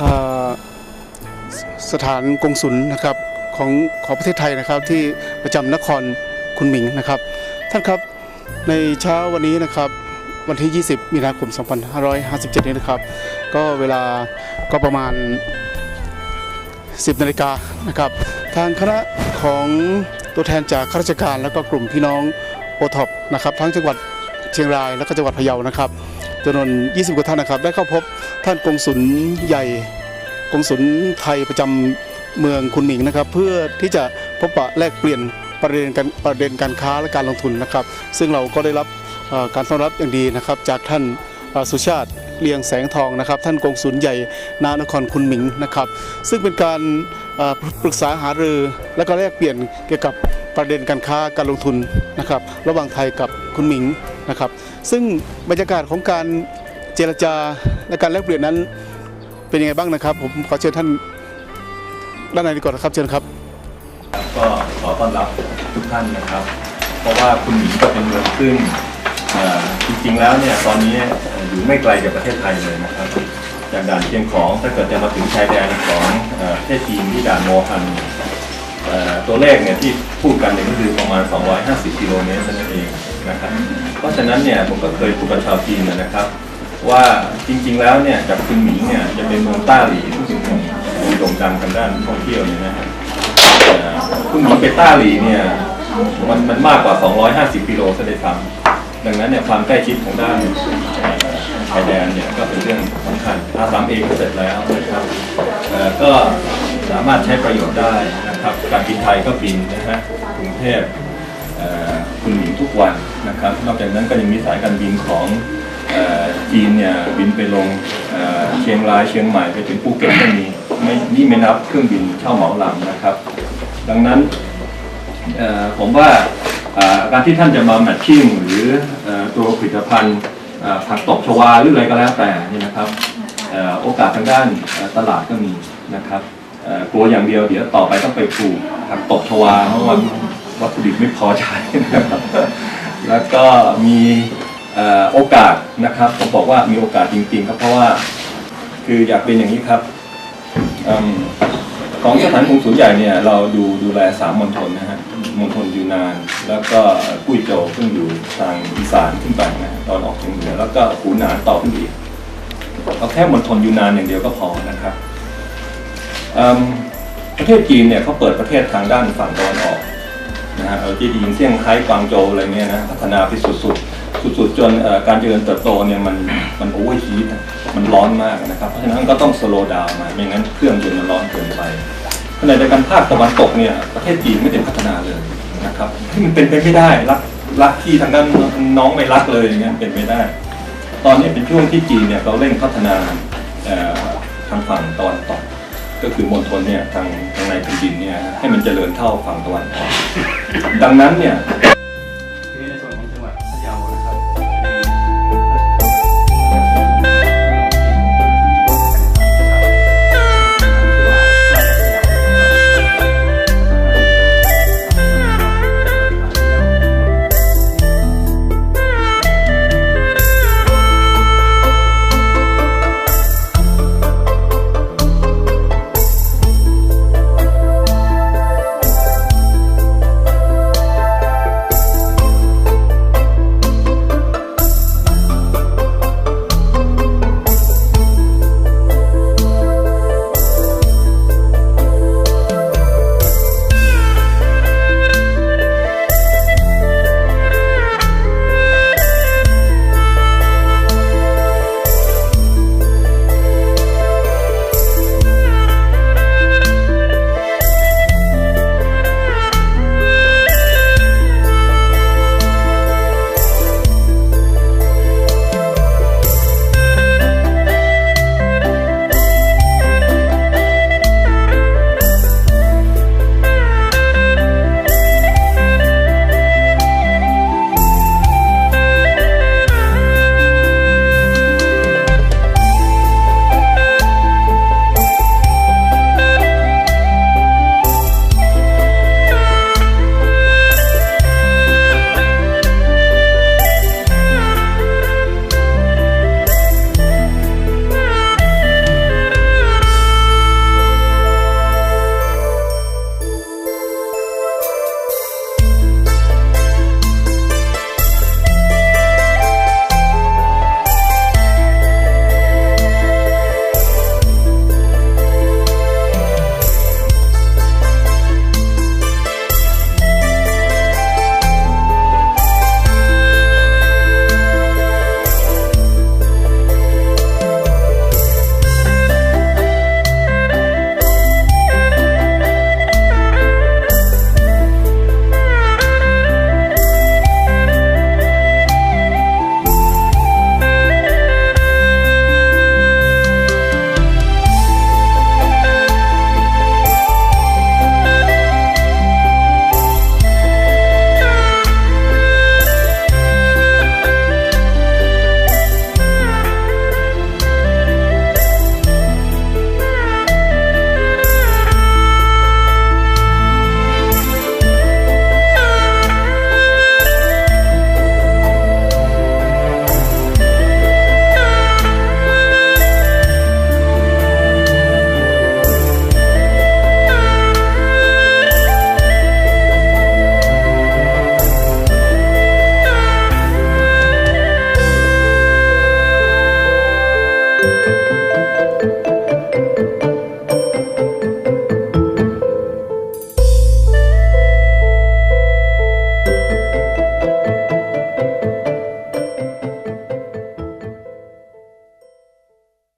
สสถานกงสุลนะครับของของประเทศไทยนะครับที่ประจำนครคุณหมิงนะครับ ท่านครับในเช้าวันนี้นะครับวันที่ 20 มีนาคม 2557 นี้นะครับ ก็เวลาก็ประมาณ 10 นาฬิกานะครับ ทางคณะของตัวแทนจากข้าราชการแล้วก็กลุ่มพี่น้องโอท็อปนะครับ ทั้งจังหวัดเชียงรายและก็จังหวัดพะเยานะครับจำนวน 20 กว่าท่านนะครับ ได้เข้าพบ ท่านกงสุลใหญ่กงสุลไทยประจำเมืองคุณหมิงนะครับ เพื่อที่จะพบปะแลกเปลี่ยนประเด็นการประเด็นการค้าและการลงทุนนะครับ ซึ่งเราก็ได้รับการต้อนรับอย่างดีนะครับ จากท่านสุชาติเลียงแสงทองนะครับ ท่านกงสุลใหญ่นานครคุณหมิงนะครับ ซึ่งเป็นการปรึกษาหารือและก็แลกเปลี่ยนเกี่ยวกับประเด็นการค้าการลงทุนนะครับ ระหว่างไทยกับคุณหมิงนะครับ ซึ่งบรรยากาศของการ เจรจาและการแลกเปลี่ยนนั้นเป็นยังไงบ้างนะครับ ผมขอเชิญท่านด้านในดีกว่านะครับเชิญครับ ก็ขอต้อนรับทุกท่านนะครับ เพราะว่าคุณหมิงก็เป็นเมืองขึ้นเอ่อจริงๆแล้วเนี่ยตอนนี้อยู่ไม่ไกลจากประเทศไทยเลยนะครับจากด่านเชียงของถ้าเกิดจะมาถึงชายแดนของประเทศจีนที่ด่านโมฮันตัวเลขเนี่ยที่พูดกันเนี่ยก็คือประมาณ 250 กิโลเมตรเท่านั้นเองนะครับเพราะฉะนั้นเนี่ยผมก็เคยพูดกับชาวจีนนะครับ ว่าจริงๆแล้วเนี่ยจากคุณหมิงเนี่ยจะเป็นเมืองต้าหลีซึ่งเป็นเมืองโด่งดังกันด้านท่องเที่ยวเนี่ยนะครับคุณหมิงไปต้าหลีเนี่ยมันมันมากกว่า 250กิโลซะเลยซ้ำดังนั้นเนี่ยความใกล้ชิดของด้านเอ่อชายแดนเนี่ยก็เป็นเรื่องสำคัญอาสามเองก็เสร็จแล้วนะครับก็สามารถใช้ประโยชน์ได้นะครับการบินไทยก็บินนะฮะกรุงเทพคุณหมิงทุกวันนะครับ นอกจากนั้นก็ยังมีสายการบินของ จีนเนี่ยบินไปลงเชียงรายเชียงใหม่ไปถึงภูเก็ตก็มีไม่นี่ไม่นับเครื่องบินเช่าเหมาลำนะครับ ดังนั้นผมว่าการที่ท่านจะมาแมทชิ่งหรืออตัวผลิตภัณฑ์ผักตบชวาหรืออะไรก็แล้วแต่นี่นะครับอโอกาสทางด้านตลาดก็มีนะครับกลัวอย่างเดียวเดี๋ยวต่อไปต้องไปปลูกผักตบชวาเพราะว่าวัตถุดิบไม่พอใช้นะครับแล้วก็มี โอกาสนะครับผมบอกว่ามีโอกาสจริงๆครับเพราะว่าคืออยากเป็นอย่างนี้ครับอของสถานกงสุลใหญ่เนี่ยเราดูดูแลสามมณฑลนะฮะมณฑลยูนาน แล้วก็กุ้ยโจวซึ่งอยู่ทางอีสานขึ้นไปนะตอนออกเฉียงเหนือแล้วก็หูหนานต่อขึ้นไปอีกเอาแค่มณฑลยูนานอย่างเดียวก็พอนะครับประเทศจีนเนี่ยเขาเปิดประเทศทางด้านฝั่งตะวันออกนะฮะเราจะได้ยินเซี่ยงไฮ้กวางโจวอะไรเงี้ยนะพัฒนาไปสุดๆ สุดๆจนการเจริญเติบโตเนี่ยมันมันโอเวอร์ฮีทมันร้อนมากนะครับ เพราะฉะนั้นก็ต้องสโลว์ดาวน์มาไม่งั้นเครื่องยนต์มันร้อนเกินไปขณะเดียวกันภาคตะวันตกเนี่ยประเทศจีนไม่ได้พัฒนาเลยนะครับมันเป็นไปไม่ได้รักรักที่ทางด้านน้องไม่รักเลยอย่างเงี้ยเป็นไม่ได้ ตอนนี้เป็นช่วงที่จีนเนี่ยเขาเร่งพัฒนาทางฝั่งตะวันตกก็คือมณฑลเนี่ยทางทางในแผ่นดินเนี่ยให้มันเจริญเท่าฝั่งตะวันออกดังนั้นเนี่ย